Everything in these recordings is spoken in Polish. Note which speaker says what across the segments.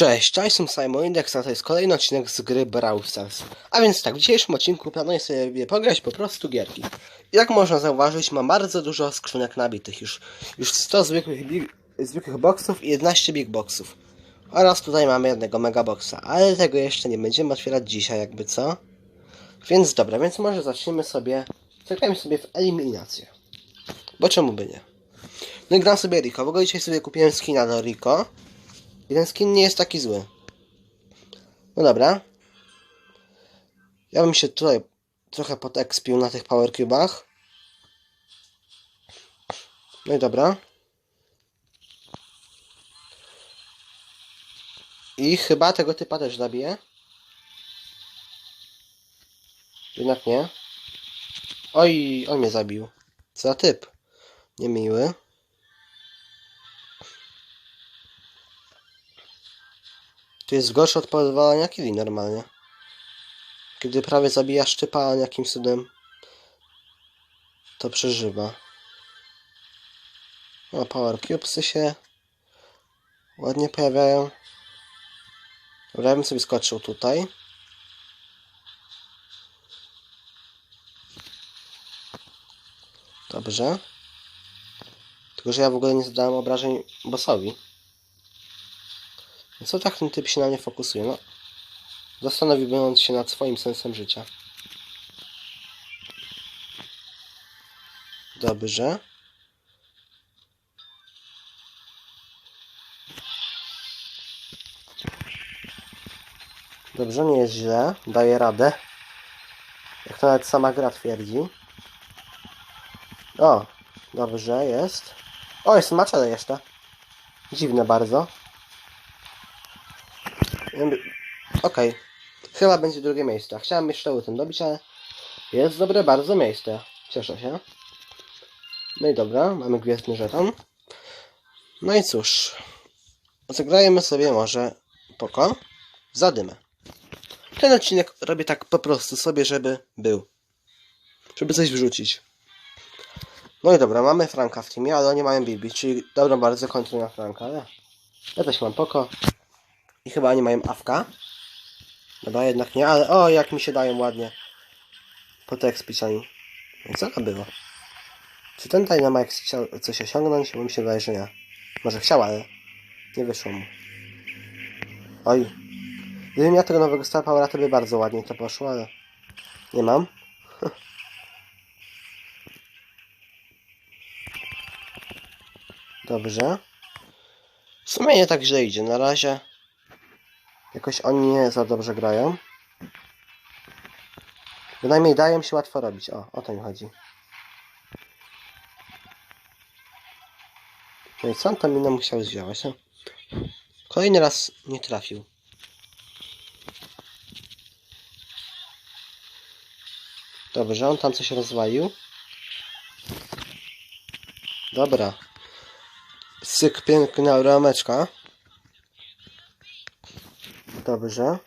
Speaker 1: Cześć, ja jestem Simon Index, a to jest kolejny odcinek z gry Brawl Stars. A więc tak, w dzisiejszym odcinku planuję sobie pograć po prostu gierki. Jak można zauważyć, mam bardzo dużo skrzynek nabitych już. Już 100 zwykłych, big, zwykłych boxów i 11 big boxów. Oraz tutaj mamy jednego megaboxa, ale tego jeszcze nie będziemy otwierać dzisiaj, jakby co. Więc dobra, więc może zaczniemy sobie, zagrajmy sobie w eliminację. Bo czemu by nie? No i gram sobie Rico, w ogóle dzisiaj sobie kupiłem skina do Rico. I ten skin nie jest taki zły. No dobra. Ja bym się tutaj trochę potekspił na tych power cubach. No i dobra. I chyba tego typa też zabiję. Jednak nie. Oj, on mnie zabił. Co za typ. Niemiły. To jest gorsze od podwalania killi normalnie. Kiedy prawie zabija szczypa, a jakimś cudem to przeżywa. O, Power Cubesy się ładnie pojawiają. Dobra, ja bym sobie skoczył tutaj. Dobrze. Tylko, że ja w ogóle nie zadałem obrażeń bossowi. Co tak ten typ się na mnie fokusuje? No, zastanowiłbym się nad swoim sensem życia. Dobrze. Dobrze, nie jest źle. Daje radę. Jak to nawet sama gra twierdzi. O, dobrze, jest. O, jest maczele jeszcze. Dziwne bardzo. Okej. Chyba będzie drugie miejsce. Chciałem jeszcze ten dobić, ale jest dobre bardzo miejsce. Cieszę się. No i dobra, mamy gwiezdny żeton. No i cóż. Zagrajemy sobie może poko zadymę. Ten odcinek robię tak po prostu sobie, żeby był. Żeby coś wrzucić. No i dobra, mamy Franka w teamie, ale oni mają Bibi, czyli dobra, bardzo kończę na Franka, ale ja też mam poko. I chyba nie mają awka. Dobra, jednak nie, ale o, jak mi się dają ładnie. Po tekst oni. No co to było? Czy ten Dynamax chciał coś osiągnąć? Bo mi się wydaje, że nie. Może chciał, ale nie wyszło mu. Oj. Gdybym miał tego nowego Star Powera, to by bardzo ładnie to poszło, ale nie mam. Dobrze. W sumie nie tak źle idzie. Na razie Jakoś oni nie za dobrze grają. Bynajmniej dają się łatwo robić. O, o to mi chodzi. No i co on tam inną musiał zdziałać? No? Kolejny raz nie trafił. Dobrze, on tam coś rozwalił. Dobra. Syk piękna rameczka. Dobrze.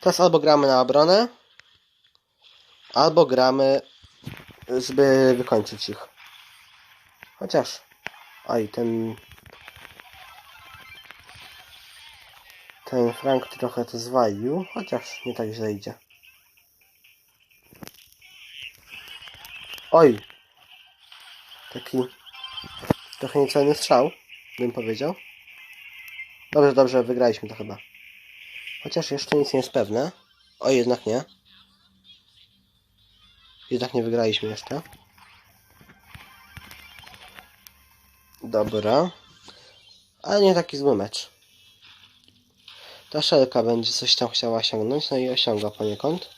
Speaker 1: Teraz albo gramy na obronę, albo gramy, żeby wykończyć ich. Chociaż... Oj, ten... Ten Frank trochę to zwalił, chociaż nie tak źle idzie. Oj! Taki... Trochę niecelny strzał, bym powiedział. Dobrze, dobrze, wygraliśmy to chyba. Chociaż jeszcze nic nie jest pewne. O, jednak nie. Jednak nie wygraliśmy jeszcze. Dobra. Ale nie taki zły mecz. Ta szelka będzie coś tam chciała osiągnąć, no i osiąga poniekąd.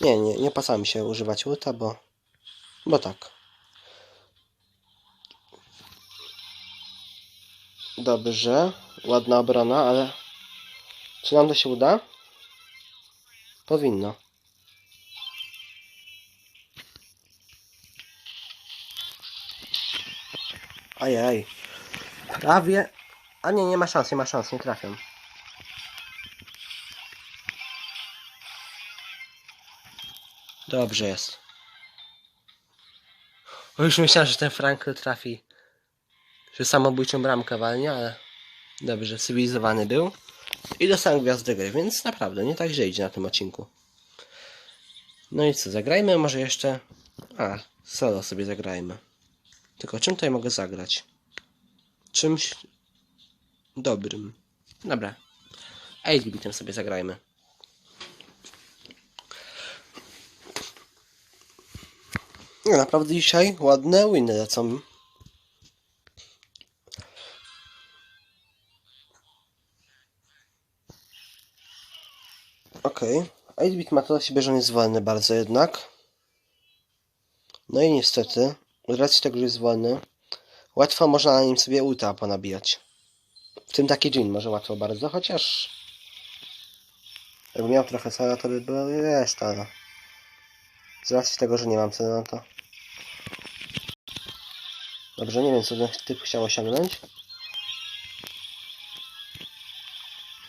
Speaker 1: Nie, nie, nie opłaca mi się używać ulta, bo... Bo tak. Dobrze. Ładna obrona, ale... Czy nam to się uda? Powinno. Ajaj. Prawie... A nie, nie ma szans, nie ma szans, nie trafiam. Dobrze jest. Już myślałem, że ten Frank trafi że samobójczą bramkę walnie, ale dobrze, cywilizowany był. I dostałem gwiazdę gry, więc naprawdę nie tak źle idzie na tym odcinku. No i co, zagrajmy może jeszcze... A, solo sobie zagrajmy. Tylko czym tutaj mogę zagrać? Czymś dobrym. Dobra. 8-bitem sobie zagrajmy. No, naprawdę dzisiaj ładne winy lecą. Okej. Okay. 8-bit ma to do siebie, że on jest wolny bardzo jednak. No i niestety, z racji tego, że jest wolny, łatwo można na nim sobie ulta ponabijać. W tym taki dzień może łatwo bardzo, chociaż... Jakby miał trochę sala, to by było jest, ale... Z racji tego, że nie mam ceny na to. Dobrze, nie wiem co ten typ chciał osiągnąć.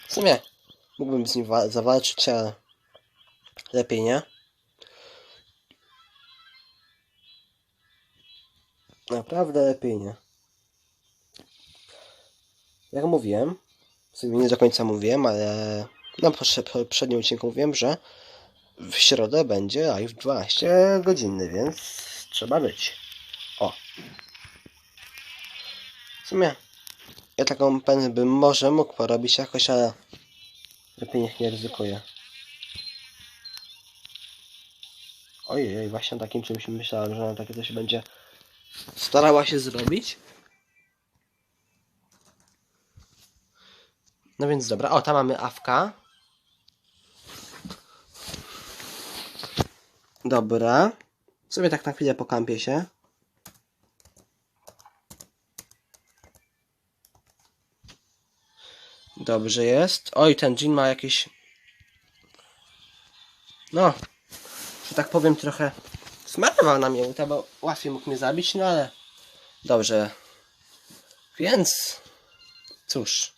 Speaker 1: W sumie mógłbym z nim wa- zawalczyć, ale lepiej nie. Naprawdę lepiej nie. Jak mówiłem, w sumie nie do końca mówiłem, ale na poprze- poprzednim odcinku mówiłem, że w środę będzie live 12 godzinny, więc trzeba być. O. W sumie ja taką penę bym może mógł porobić jakoś, ale lepiej niech nie ryzykuję. Ojej, właśnie takim czymś myślałem, że ona takie coś będzie starała się zrobić. No więc dobra, o tam mamy awka. Dobra. Sobie tak na chwilę pokampię się. Dobrze jest. Oj, ten Jin ma jakieś... No, że tak powiem trochę smarował na mnie bo łatwiej mógł mnie zabić, no ale... Dobrze. Więc... Cóż.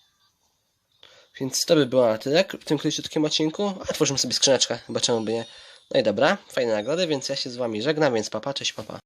Speaker 1: Więc to by było na tyle w tym króciutkim odcinku. A tworzymy sobie skrzyneczkę, chyba czemu by nie. No i dobra, fajne nagrody, więc ja się z wami żegnam, więc papa, cześć papa.